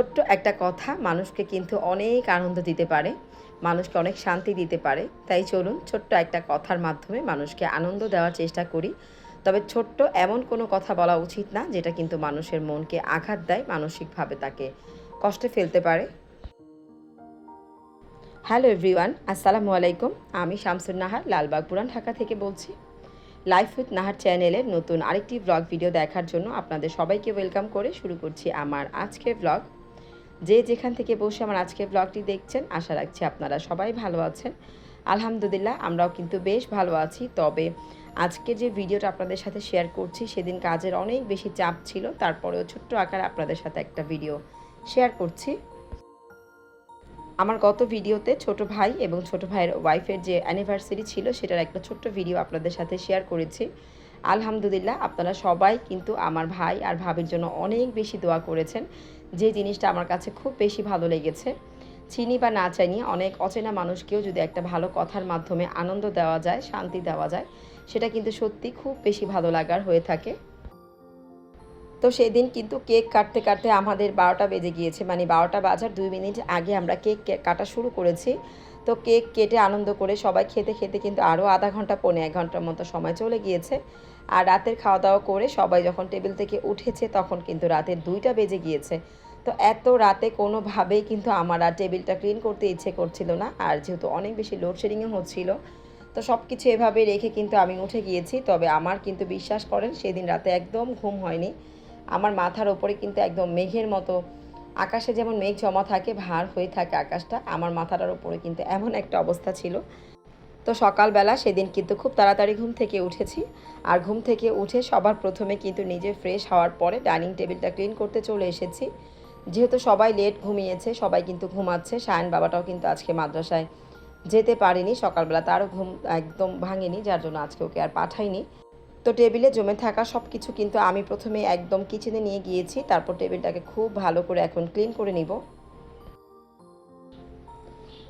ছোট্ট একটা কথা, মানুষকে কিন্তু অনেক আনন্দ দিতে পারে, মানুষকে অনেক শান্তি দিতে পারে। তাই চলুন ছোট্ট একটা কথার মাধ্যমে মানুষকে আনন্দ দেওয়ার চেষ্টা করি। তবে ছোট্ট এমন কোনো কথা বলা উচিত না, যেটা কিন্তু মানুষের মনকে আঘাত দেয়, মানসিকভাবে তাকে কষ্টে ফেলতে পারে। হ্যালো এভরিওয়ান, আসসালামু আলাইকুম। আমি শামসুন নাহার, লালবাগ পুরান ঢাকা থেকে বলছি। লাইফ উইথ নাহার চ্যানেলের নতুন আরেকটি ব্লগ ভিডিও দেখার জন্য আপনাদের সবাইকে ওয়েলকাম করে শুরু করছি আমার আজকের ব্লগ যে যেখান থেকে বসে আমার আজকের ব্লগটি দেখছেন, আশা রাখছি আপনারা সবাই ভালো আছেন। আলহামদুলিল্লাহ, আমরাও কিন্তু বেশ ভালো আছি। তবে আজকে যে ভিডিওটা আপনাদের সাথে শেয়ার করছি, সেদিন কাজের অনেক বেশি চাপ ছিল। তারপরেও ছোট্ট আকারে আপনাদের সাথে একটা ভিডিও শেয়ার করছি। আমার গত ভিডিওতে ছোট ভাই এবং ছোট ভাইয়ের ওয়াইফের যে অ্যানিভার্সারি ছিল, সেটার একটা ছোট্ট ভিডিও আপনাদের সাথে শেয়ার করেছি। আলহামদুলিল্লাহ, আপনারা সবাই কিন্তু আমার ভাই আর ভাবির জন্য অনেক বেশি দোয়া করেছেন। যে জিনিসটা আমার কাছে খুব বেশি ভালো লেগেছে, চিনি বা না চাইনি অনেক অচেনা মানুষকেও যদি একটা ভালো কথার মাধ্যমে আনন্দ দেওয়া যায়, শান্তি দেওয়া যায়, সেটা কিন্তু সত্যি খুব বেশি ভালো লাগার হয়ে থাকে। তো সেদিন কিন্তু কেক কাটতে কাটতে আমাদের বারোটা বেজে গিয়েছে মানে বারোটা বাজার দুই মিনিট আগে আমরা কেক কাটা শুরু করেছি। তো কেক কেটে আনন্দ করে সবাই খেতে খেতে কিন্তু আরও আধা ঘণ্টা, পৌনে এক ঘণ্টার মতো সময় চলে গিয়েছে। আর রাতের খাওয়া দাওয়া করে সবাই যখন টেবিল থেকে উঠেছে, তখন কিন্তু রাতের দুইটা বেজে গিয়েছে। তো এত রাতে কোনোভাবেই কিন্তু আমার আর টেবিলটা ক্লিন করতে ইচ্ছে করছিল না, আর যেহেতু অনেক বেশি লোডশেডিংও হচ্ছিল, তো সব কিছু এভাবে রেখে কিন্তু আমি উঠে গিয়েছি। তবে আমার কিন্তু বিশ্বাস করেন, সেদিন রাতে একদম ঘুম হয়নি। আমার মাথার ওপরে কিন্তু একদম মেঘের মতো, আকাশে যেমন মেঘ জমা থাকে, ভার হয়ে থাকে আকাশটা, আমার মাথাটার ওপরে কিন্তু এমন একটা অবস্থা ছিল তো সকালবেলা সেদিন কিন্তু খুব তাড়াতাড়ি ঘুম থেকে উঠেছি। আর ঘুম থেকে উঠে সবার প্রথমে কিন্তু নিজে ফ্রেশ হওয়ার পরে ডাইনিং টেবিলটা ক্লিন করতে চলে এসেছি। যেহেতু সবাই লেট ঘুমিয়েছে, সবাই কিন্তু ঘুমাচ্ছে। সায়ন বাবাটাও কিন্তু আজকে মাদ্রাসায় যেতে পারেনি। সকালবেলা তারও ঘুম একদম ভাঙেনি, যার জন্য আজকে ওকে আর পাঠাইনি। তো টেবিলে জমে থাকা সব কিছু কিন্তু আমি প্রথমে একদম কিচেনে নিয়ে গিয়েছি। তারপর টেবিলটাকে খুব ভালো করে এখন ক্লিন করে নিব।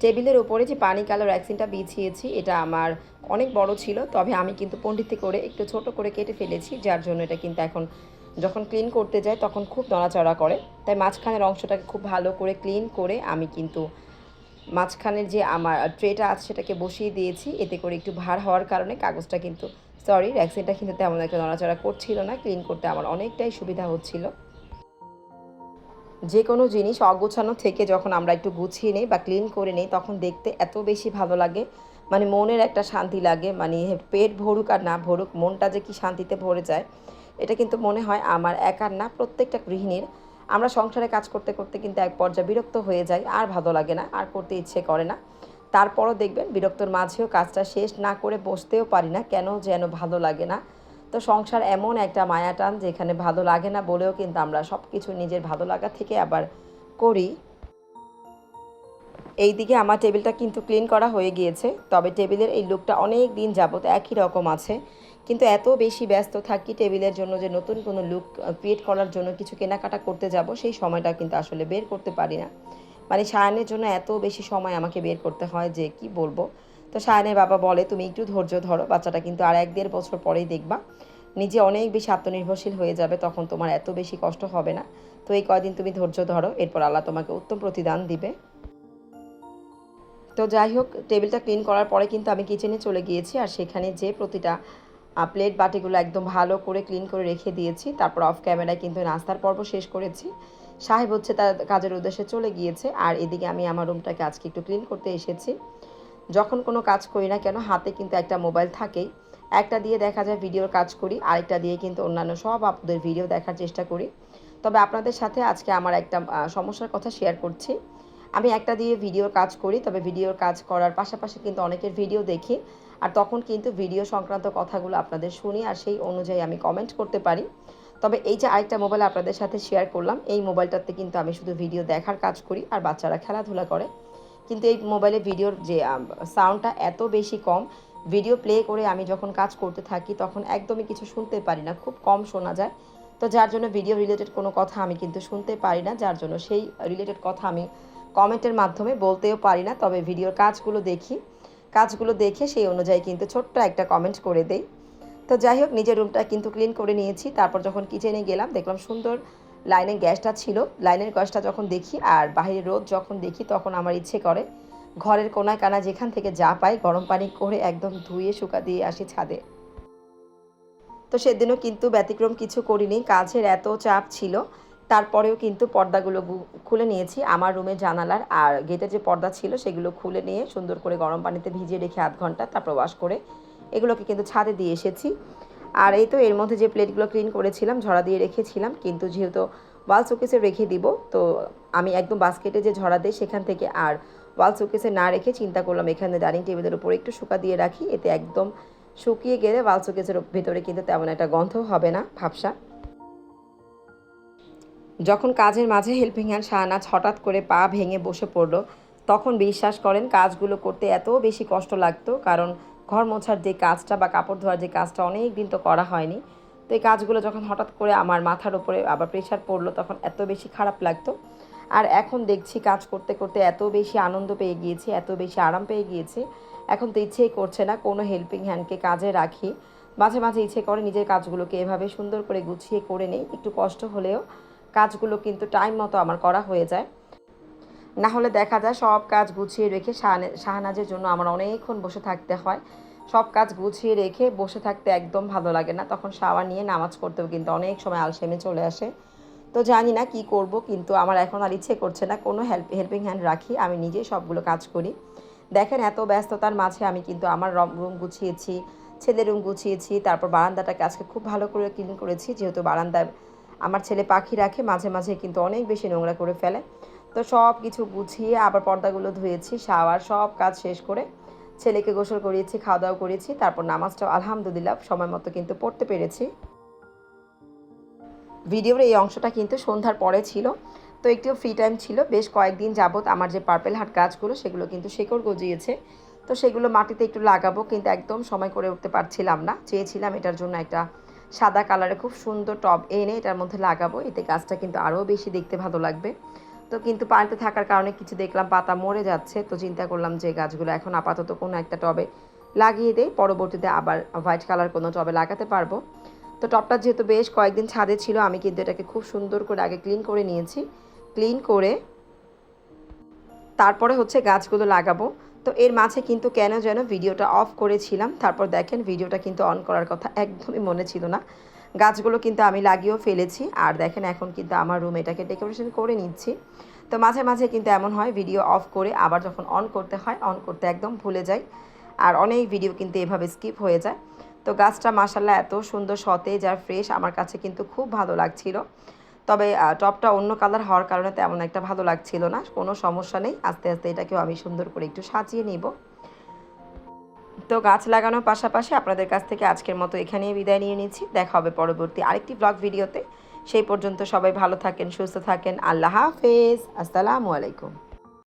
টেবিলের উপরে যে পানি কালো ভ্যাকসিনটা বিছিয়েছি, এটা আমার অনেক বড় ছিল, তবে আমি কিন্তু পণ্ডিতে করে একটু ছোট করে কেটে ফেলেছি, যার জন্য এটা কিন্তু এখন যখন ক্লিন করতে যাই তখন খুব নড়াচড়া করে। তাই মাঝখানের অংশটাকে খুব ভালো করে ক্লিন করে আমি কিন্তু মাঝখানের যে আমার ট্রেটা আছে সেটাকে বসিয়ে দিয়েছি, এতে করে একটু ভার হওয়ার কারণে কাগজটা কিন্তু, সরি, ভ্যাকসিনটা কিন্তু তেমন একটা নড়াচড়া করছিল না, ক্লিন করতে আমার অনেকটাই সুবিধা হচ্ছিল। যে কোনো জিনিস অগোছানো থেকে যখন আমরা একটু গুছিয়ে নিই বা ক্লিন করে নিই, তখন দেখতে এত বেশি ভালো লাগে। মানে মনের একটা শান্তি লাগে। মানে পেট ভরুক আর না ভরুক, মনটা যে কি শান্তিতে ভরে যায়, এটা কিন্তু মনে হয় আমার একার না, প্রত্যেকটা গৃহিণীর। আমরা সংসারে কাজ করতে করতে কিন্তু এক পর্যায়ে বিরক্ত হয়ে যাই, আর ভালো লাগে না, আর করতে ইচ্ছে করে না। তারপরও দেখবেন বিরক্তর মাঝেও কাজটা শেষ না করে বসতেও পারি না, কেন যেন ভালো লাগে না। তো সংসার এমন একটা মায়া টান যেখানে ভালো লাগে না বলেও কিন্তু আমরা সব কিছু নিজের ভালো লাগা থেকে আবার করি। এই দিকে আমার টেবিলটা কিন্তু ক্লিন করা হয়ে গিয়েছে, তবে টেবিলের এই লুকটা অনেক দিন যাবত একই রকম আছে। কিন্তু এত বেশি ব্যস্ত থাকি টেবিলের জন্য যে নতুন কোনো লুক ক্রিয়েট করার জন্য কিছু কেনাকাটা করতে যাব, সেই সময়টা কিন্তু আসলে বের করতে পারি না। মানে সায়নের জন্য এত বেশি সময় আমাকে বের করতে হয় যে কি বলব? তো সায়নের বাবা বলে, তুমি একটু ধৈর্য ধরো, বাচ্চাটা কিন্তু আর এক দেড় বছর পরেই দেখবা। নিজে অনেক বেশি আত্মনির্ভরশীল হয়ে যাবে, তখন তোমার এত বেশি কষ্ট হবে না। তো এই কয়দিন তুমি ধৈর্য ধরো, এরপর আল্লাহ তোমাকে উত্তম প্রতিদান দিবে। তো যাই হোক, টেবিলটা ক্লিন করার পরে কিন্তু আমি কিচেনে চলে গিয়েছি, আর সেখানে যে প্রতিটা প্লেট বাটিগুলো একদম ভালো করে ক্লিন করে রেখে দিয়েছি। তারপর অফ ক্যামেরায় কিন্তু নাস্তার পর্ব শেষ করেছি। সাহেব হচ্ছে তার কাজের উদ্দেশ্যে চলে গিয়েছে, আর এদিকে আমি আমার রুমটাকে আজকে একটু ক্লিন করতে এসেছি। যখন কোনো কাজ করি না কেন, হাতে কিন্তু একটা মোবাইল থাকেই। একটা দিয়ে দেখা যায় ভিডিওর কাজ করি, আরেকটা দিয়ে কিন্তু অন্যান্য সব আপনাদের ভিডিও দেখার চেষ্টা করি। তবে আপনাদের সাথে আজকে আমার একটা সমস্যার কথা শেয়ার করছি। আমি একটা দিয়ে ভিডিওর কাজ করি, তবে ভিডিওর কাজ করার পাশাপাশি কিন্তু অনেকের ভিডিও দেখি। আর তখন কিন্তু ভিডিও সংক্রান্ত কথাগুলো আপনাদের শুনি আর সেই অনুযায়ী আমি কমেন্ট করতে পারি। তবে এই যে আরেকটা মোবাইল আপনাদের সাথে শেয়ার করলাম, এই মোবাইলটাতে কিন্তু আমি শুধু ভিডিও দেখার কাজ করি আর বাচ্চারা খেলাধুলা করে। কিন্তু এই মোবাইলে ভিডিওর যে সাউন্ডটা এত বেশি কম ভিডিও প্লে করে আমি যখন কাজ করতে থাকি তখন একদমই কিছু শুনতে পারি না, খুব কম শোনা যায়। তো যার জন্য ভিডিও রিলেটেড কোনো কথা আমি কিন্তু শুনতে পারি না, যার জন্য সেই রিলেটেড কথা আমি কমেন্টের মাধ্যমে বলতেও পারি না। তবে ভিডিওর কাজগুলো দেখি, কাজগুলো দেখে সেই অনুযায়ী কিন্তু ছোট্ট একটা কমেন্ট করে দেই। তো যাই হোক, নিজের রুমটা কিন্তু ক্লিন করে নিয়েছি, তারপর যখন কিচেনে গেলাম, দেখলাম সুন্দর লাইনের গ্যাসটা ছিল। লাইনের গ্যাসটা যখন দেখি আর বাইরের রোদ যখন দেখি তখন আমার ইচ্ছে করে ঘরের কোনায় কানা যেখান থেকে যা পাই গরম পানি করে একদম ধুয়ে শুকা দিয়ে আসি ছাদে। তো সেদিনও কিন্তু ব্যতিক্রম কিছু করিনি। কাজের এত চাপ ছিল। তারপরেও কিন্তু পর্দাগুলো খুলে নিয়েছি। আমার রুমের জানালার আর গেটের যে পর্দা ছিল সেগুলো খুলে নিয়ে সুন্দর করে গরম পানিতে ভিজিয়ে রেখে আধ ঘণ্টা তারপর ওয়াশ করে এগুলোকে কিন্তু ছাদে দিয়ে এসেছি। আর এই তো এর মধ্যে যে প্লেটগুলো ক্লিন করেছিলাম, ঝরা দিয়ে রেখেছিলাম, কিন্তু যেহেতু ওয়াল শোকেসে রেখে দিব, তো আমি একদম বাস্কেটে যে ঝরা দেয় সেখান থেকে আর ওয়াল শোকেসে না রেখে চিন্তা করলাম এখানে ডাইনিং টেবিলের উপরে একটু শুকা দিয়ে রাখি, এতে একদম শুকিয়ে গেলে ওয়াল শোকেসের ভেতরে কিন্তু তেমন একটা গন্ধ হবে না, ভাবসা। যখন কাজের মাঝে হেল্পিং হ্যান্ড শাহনাজ হঠাৎ করে পা ভেঙে বসে পড়ল, তখন বিশ্বাস করেন কাজগুলো করতে এত বেশি কষ্ট লাগতো, কারণ ঘর মোছার যে কাজটা বা কাপড় ধোয়ার যে কাজটা অনেক দিন তো করা হয়নি, তো এই কাজগুলো যখন হঠাৎ করে আমার মাথার উপরে আবার প্রেশার পড়ল তখন এত বেশি খারাপ লাগতো। আর এখন দেখছি কাজ করতে করতে এত বেশি আনন্দ পেয়ে গিয়েছি, এত বেশি আরাম পেয়ে গিয়েছি। এখন তো ইচ্ছেই করছে না কোনো হেল্পিং হ্যান্ডকে কাজে রাখি। মাঝে মাঝে ইচ্ছে করে নিজের কাজগুলোকে এভাবে সুন্দর করে গুছিয়ে করে নেই, একটু কষ্ট হলেও কাজগুলো কিন্তু টাইম মতো আমার করা হয়ে যায়। না হলে দেখা যায় সব কাজ গুছিয়ে রেখে শাহানে- শাহনাজের জন্য আমার অনেকক্ষণ বসে থাকতে হয়। সব কাজ গুছিয়ে রেখে বসে থাকতে একদম ভালো লাগে না। তখন শাওয়ার নিয়ে নামাজ করতেও কিন্তু অনেক সময় আলসেমে চলে আসে। তো জানি না কি করব, কিন্তু আমার এখন আর ইচ্ছে করছে না। কোনো হেল্প, হেল্পিং হ্যান্ড রাখি, আমি নিজেই সবগুলো কাজ করি। দেখেন এত ব্যস্ততার মাঝে আমি কিন্তু আমার রুম গুছিয়েছি, ছেলের রুম গুছিয়েছি, তারপর বারান্দাটাকে আজকে খুব ভালো করে ক্লিন করেছি। যেহেতু বারান্দায় আমার ছেলে পাখি রাখে, মাঝে মাঝে কিন্তু অনেক বেশি নোংরা করে ফেলে। তো সব কিছু গুছিয়ে আবার পর্দাগুলো ধুয়েছি, শাওয়ার, সব কাজ শেষ করে ছেলেকে গোসল করিয়েছি খাওয়া দাওয়া করেছি, তারপর নামাজটাও আলহামদুলিল্লাহ সময় মতো কিন্তু পড়তে পেরেছি। ভিডিওর এই অংশটা কিন্তু সন্ধ্যার পরে ছিল, তো একটু ফ্রি টাইম ছিল। বেশ কয়েকদিন যাবৎ আমার যে পার্পেল হাট গাছগুলো সেগুলো কিন্তু শেকড় গজিয়েছে, তো সেগুলো মাটিতে একটু লাগাবো কিন্তু একদম সময় করে উঠতে পারছিলাম না। চেয়েছিলাম এটার জন্য একটা সাদা কালারে খুব সুন্দর টব এনে এটার মধ্যে লাগাবো, এতে গাছটা কিন্তু আরও বেশি দেখতে ভালো লাগবে। তো কিন্তু পানিতে থাকার কারণে কিছু দেখলাম পাতা মরে যাচ্ছে। তো চিন্তা করলাম যে গাছগুলো এখন আপাতত কোনো একটা টবে লাগিয়ে দেই, পরবর্তীতে আবার হোয়াইট কালার কোনো টবে লাগাতে পারব। তো টবটা যেহেতু বেশ কয়েকদিন ছাদে ছিল, আমি কিন্তু এটাকে খুব সুন্দর করে আগে ক্লিন করে নিয়েছি। ক্লিন করে তারপরে হচ্ছে গাছগুলো লাগাবো। তো এর মাঝে কিন্তু কেন যেন ভিডিওটা অফ করেছিলাম, তারপর দেখেন ভিডিওটা কিন্তু অন করার কথা একদমই মনে ছিল না। গাছগুলো কিন্তু আমি লাগিয়েও ফেলেছি। আর দেখেন এখন কিন্তু আমার রুম এটাকে ডেকোরেশন করে নিচ্ছি। তো মাঝে মাঝে কিন্তু এমন হয় ভিডিও অফ করে আবার যখন অন করতে হয় অন করতে একদম ভুলে যাই। আর অনেক ভিডিও কিন্তু এভাবে স্কিপ হয়ে যায়। তো গাছটা মাসাল্লাহ এত সুন্দর সতেজ আর ফ্রেশ আমার কাছে কিন্তু খুব ভালো লাগছিল। তবে টপটা অন্য কালার হওয়ার কারণে তেমন একটা ভালো লাগছিল না। কোনো সমস্যা নেই। আস্তে আস্তে এটাকেও আমি সুন্দর করে একটু সাজিয়ে নিব। তো গাছ লাগানোর পাশাপাশি আপনাদের কাছ থেকে আজকের মতো এখানেই বিদায় নিয়ে নিচ্ছি। দেখা হবে পরবর্তী আরেকটি ব্লগ ভিডিওতে সেই পর্যন্ত সবাই ভালো থাকেন, সুস্থ থাকেন। আল্লাহ হাফেজ। আসসালামু আলাইকুম।